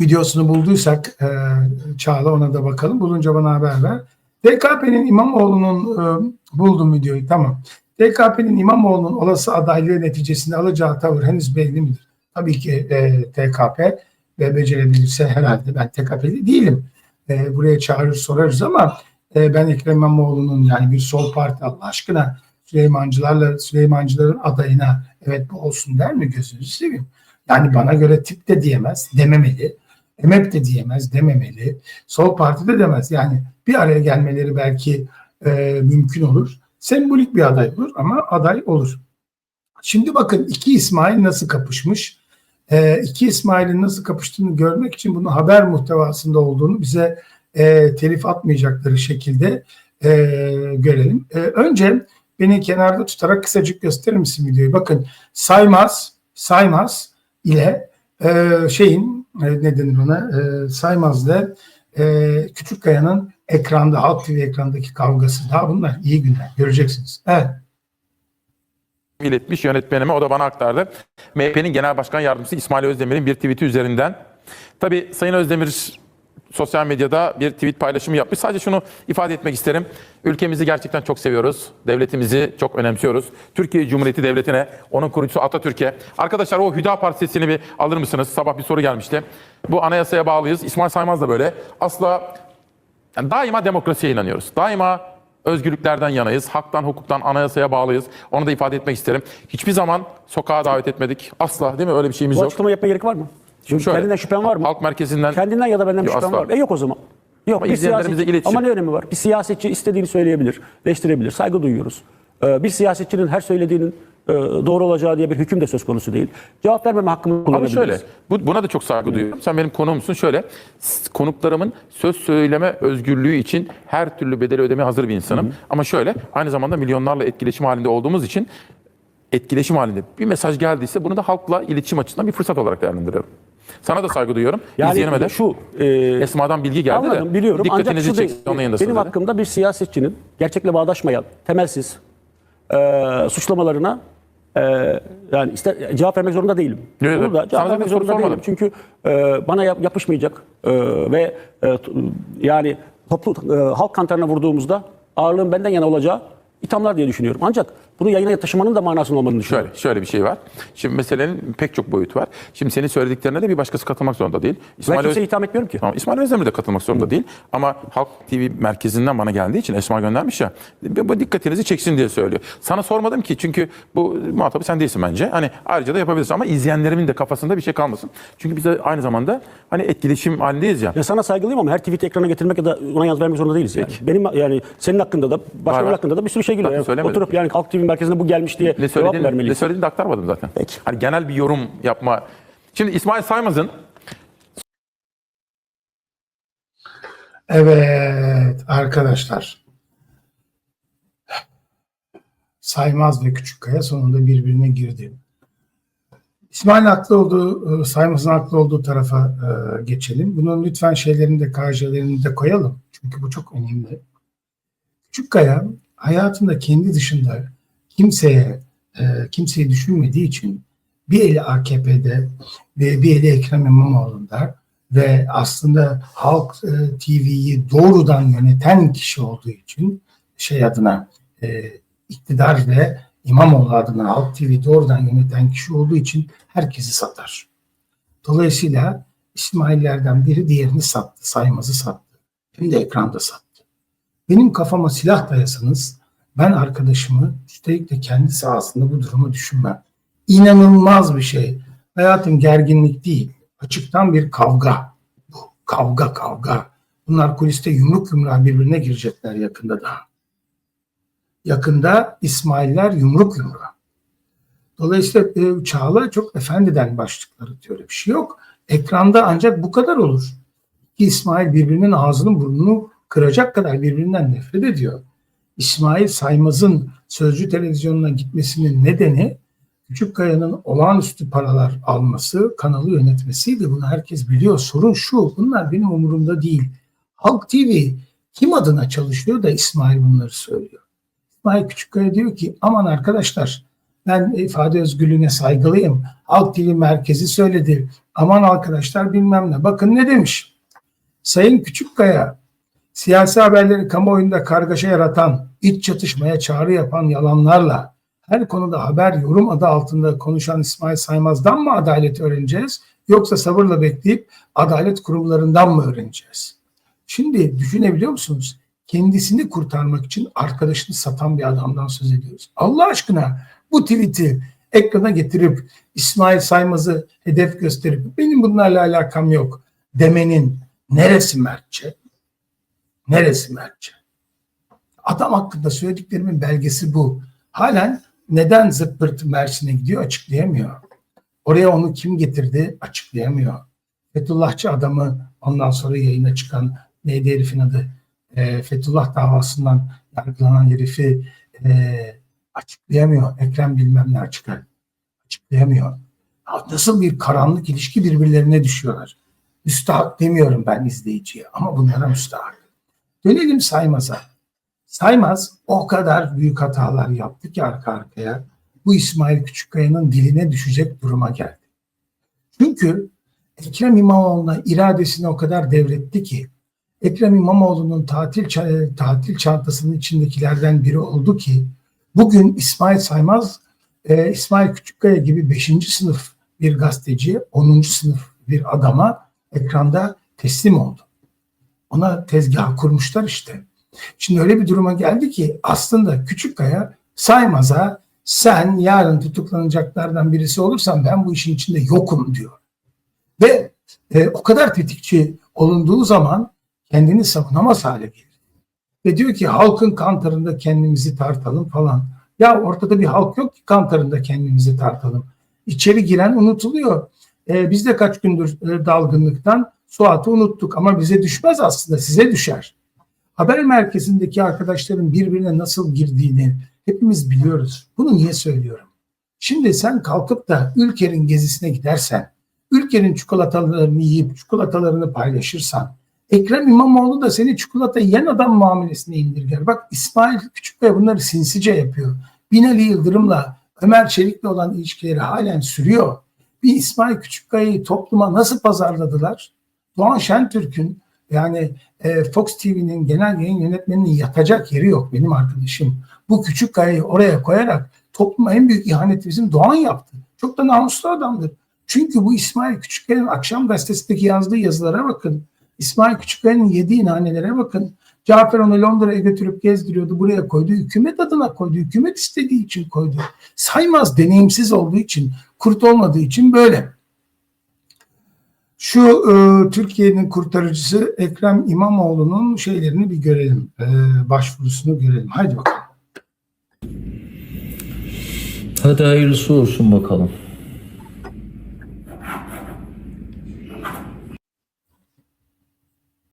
videosunu bulduysak e, Çağla ona da bakalım. Bulunca bana haber ver. DKP'nin İmamoğlu'nun e, buldum videoyu tamam. DKP'nin İmamoğlu'nun olası adaylığı neticesinde alacağı tavır henüz belli midir? Tabii ki e, TKP ve becerebilirse herhalde ben TKP'li değilim. E, buraya çağırır sorarız ama e, ben Ekrem İmamoğlu'nun yani bir sol parti Allah aşkına Süleymancılarla Süleymancıların adayına evet bu olsun der mi gözünüzü seveyim. Yani bana göre tip de diyemez, dememeli. EMEP de diyemez, dememeli. Sol parti de demez. Yani bir araya gelmeleri belki e, mümkün olur. Sembolik bir aday olur ama aday olur. Şimdi bakın iki İsmail nasıl kapışmış? E, iki İsmail'in nasıl kapıştığını görmek için bunu haber muhtevasında olduğunu bize e, telif atmayacakları şekilde e, görelim. E, önce beni kenarda tutarak kısacık gösterir misin videoyu? Bakın Saymaz, Saymaz ile e, şeyin e, ne denir ona e, Saymaz'la e, Küçükkaya'nın ekranda Halk TV ekrandaki kavgası daha bunlar iyi günler göreceksiniz. Evet. iletmiş yönetmenime o da bana aktardı. MHP'nin Genel Başkan Yardımcısı İsmail Özdemir'in bir tweet'i üzerinden. Tabii Sayın Özdemir sosyal medyada bir tweet paylaşımı yapmış. Sadece şunu ifade etmek isterim. Ülkemizi gerçekten çok seviyoruz. Devletimizi çok önemsiyoruz. Türkiye Cumhuriyeti Devleti'ne, onun kurucusu Atatürk'e. Arkadaşlar o Hüdapar sesini bir alır mısınız? Sabah bir soru gelmişti. Bu anayasaya bağlıyız. İsmail Saymaz da böyle. Asla yani daima demokrasiye inanıyoruz. Daima özgürlüklerden yanayız. Haktan, hukuktan, anayasaya bağlıyız. Onu da ifade etmek isterim. Hiçbir zaman sokağa davet etmedik. Asla değil mi? Öyle bir şeyimiz Bu yok. açıklama yapmaya gerek var mı? Çünkü Şöyle, kendinden şüphen var mı? Halk merkezinden Kendinden ya da benden bir Yok, şüphen asla. var mı? E yok o zaman. Yok Ama bir siyasetçi iletişim. ama ne önemi var? Bir siyasetçi istediğini söyleyebilir, eleştirebilir. Saygı duyuyoruz. Ee, bir siyasetçinin her söylediğinin e, doğru olacağı diye bir hüküm de söz konusu değil. Cevap vermeme hakkımı Ama kullanabiliriz. şöyle, bu, buna da çok saygı duyuyorum. Sen benim konuğumsun. Şöyle, konuklarımın söz söyleme özgürlüğü için her türlü bedeli ödemeye hazır bir insanım. Ama şöyle, aynı zamanda milyonlarla etkileşim halinde olduğumuz için etkileşim halinde bir mesaj geldiyse bunu da halkla iletişim açısından bir fırsat olarak değerlendiriyorum. Sana da saygı duyuyorum. İzleyenime de. şu e, Esma'dan bilgi geldi anladım de. biliyorum ancak şu değil. Benim dedi. hakkımda bir siyasetçinin gerçekle bağdaşmayan, temelsiz e, suçlamalarına e, yani ister, cevap vermek zorunda değilim. Sana cevap da bir vermek zorunda değilim. Çünkü e, bana yap- yapışmayacak e, ve e, yani toplu e, halk kantarına vurduğumuzda ağırlığın benden yana olacağı ithamlar diye düşünüyorum. Ancak bunu yayına taşımanın da manasının olmadığını düşünüyorum. Şöyle, şöyle bir şey var. Şimdi meselenin pek çok boyutu var. Şimdi senin söylediklerine de bir başkası katılmak zorunda değil. Ben İsmail, Öz- kimseye itham etmiyorum ki. Tamam, İsmail Özdemir de katılmak zorunda değil. Ama Halk TV merkezinden bana geldiği için Esma göndermiş ya. Bu dikkatinizi çeksin diye söylüyor. Sana sormadım ki çünkü bu muhatabı sen değilsin bence. Hani ayrıca da yapabilirsin ama izleyenlerimin de kafasında bir şey kalmasın. Çünkü biz de aynı zamanda hani etkileşim halindeyiz ya. Ya sana saygılıyım ama her tweet'i ekrana getirmek ya da ona yaz vermek zorunda değiliz yani. Benim yani senin hakkında da başkaları var. hakkında da bir sürü şey geliyor. Yani oturup yani Halk TV merkezinde bu gelmiş diye Ne cevap söylediğini, ne vermeliyiz. söylediğini de aktarmadım zaten. Peki. Hani genel bir yorum yapma. Şimdi İsmail Saymaz'ın Evet arkadaşlar. Saymaz ve Küçükkaya sonunda birbirine girdi. İsmail'in haklı olduğu, e, Saymaz'ın haklı olduğu tarafa e, geçelim. Bunun lütfen şeylerini de KJ'lerini de koyalım. Çünkü bu çok önemli. Küçükkaya hayatında kendi dışında kimseye e, kimseyi düşünmediği için bir eli AKP'de ve bir eli Ekrem İmamoğlu'nda ve aslında Halk e, TV'yi doğrudan yöneten kişi olduğu için şey adına e, iktidar ve İmamoğlu adına Halk TV doğrudan yöneten kişi olduğu için herkesi satar. Dolayısıyla İsmaillerden biri diğerini sattı, saymazı sattı. Hem de ekranda sattı. Benim kafama silah dayasanız ben arkadaşımı üstelik de kendi sahasında bu durumu düşünmem. İnanılmaz bir şey. Hayatım gerginlik değil. Açıktan bir kavga. Bu kavga kavga. Bunlar kuliste yumruk yumruğa birbirine girecekler yakında daha. Yakında İsmailler yumruk yumruğa. Dolayısıyla e, Çağla çok efendiden başlıkları diyor. Bir şey yok. Ekranda ancak bu kadar olur. İsmail birbirinin ağzını burnunu kıracak kadar birbirinden nefret ediyor. İsmail Saymaz'ın Sözcü Televizyonu'na gitmesinin nedeni Küçükkaya'nın olağanüstü paralar alması, kanalı yönetmesiydi. Bunu herkes biliyor. Sorun şu, bunlar benim umurumda değil. Halk TV kim adına çalışıyor da İsmail bunları söylüyor. İsmail Küçükkaya diyor ki aman arkadaşlar Ben ifade özgürlüğüne saygılıyım. Halk Dili Merkezi söyledi. Aman arkadaşlar bilmem ne. Bakın ne demiş. Sayın Küçükkaya siyasi haberleri kamuoyunda kargaşa yaratan, iç çatışmaya çağrı yapan yalanlarla her konuda haber yorum adı altında konuşan İsmail Saymaz'dan mı adalet öğreneceğiz? Yoksa sabırla bekleyip adalet kurumlarından mı öğreneceğiz? Şimdi düşünebiliyor musunuz? Kendisini kurtarmak için arkadaşını satan bir adamdan söz ediyoruz. Allah aşkına bu tweet'i ekrana getirip İsmail Saymaz'ı hedef gösterip benim bunlarla alakam yok demenin neresi mertçe? Neresi mertçe? Adam hakkında söylediklerimin belgesi bu. Halen neden zırt pırt Mersin'e gidiyor açıklayamıyor. Oraya onu kim getirdi açıklayamıyor. Fethullahçı adamı ondan sonra yayına çıkan neydi herifin adı? E, Fethullah davasından yargılanan herifi e, açıklayamıyor. Ekrem bilmem ne çıkar. Açıklayamıyor. Ya Nasıl bir karanlık ilişki birbirlerine düşüyorlar. Müstahak demiyorum ben izleyiciye ama bunlara müstahak. Dönelim Saymaz'a. Saymaz o kadar büyük hatalar yaptı ki arka arkaya bu İsmail Küçükkaya'nın diline düşecek duruma geldi. Çünkü Ekrem İmamoğlu'na iradesini o kadar devretti ki Ekrem İmamoğlu'nun tatil tatil çantasının içindekilerden biri oldu ki bugün İsmail Saymaz e, İsmail Küçükkaya gibi 5. sınıf bir gazeteci 10. sınıf bir adama ekranda teslim oldu. Ona tezgah kurmuşlar işte. Şimdi öyle bir duruma geldi ki aslında Küçükkaya Saymaz'a sen yarın tutuklanacaklardan birisi olursan ben bu işin içinde yokum diyor. Ve e, o kadar tetikçi olunduğu zaman kendini savunamaz hale gelir. Ve diyor ki halkın kantarında kendimizi tartalım falan. Ya ortada bir halk yok ki kantarında kendimizi tartalım. İçeri giren unutuluyor. E, biz de kaç gündür e, dalgınlıktan Suat'ı unuttuk ama bize düşmez aslında size düşer. Haber merkezindeki arkadaşların birbirine nasıl girdiğini hepimiz biliyoruz. Bunu niye söylüyorum? Şimdi sen kalkıp da Ülker'in gezisine gidersen, Ülker'in çikolatalarını yiyip çikolatalarını paylaşırsan, Ekrem İmamoğlu da seni çikolata yiyen adam muamelesine indirger. Bak İsmail Küçükkaya bunları sinsice yapıyor. Binali Yıldırım'la Ömer Çelik'le olan ilişkileri halen sürüyor. Bir İsmail Küçükkaya'yı topluma nasıl pazarladılar? Doğan Şentürk'ün yani e, Fox TV'nin genel yayın yönetmeninin yatacak yeri yok benim arkadaşım. Bu küçük kayayı oraya koyarak topluma en büyük ihaneti bizim Doğan yaptı. Çok da namuslu adamdır. Çünkü bu İsmail Küçükkaya'nın akşam gazetesindeki yazdığı yazılara bakın. İsmail Küçükkaya'nın yediği nanelere bakın. Cafer onu Londra'ya götürüp gezdiriyordu. Buraya koydu. Hükümet adına koydu. Hükümet istediği için koydu. Saymaz deneyimsiz olduğu için, kurt olmadığı için böyle. Şu e, Türkiye'nin kurtarıcısı Ekrem İmamoğlu'nun şeylerini bir görelim. E, başvurusunu görelim. Haydi bakalım. Hadi hayırlısı olsun bakalım.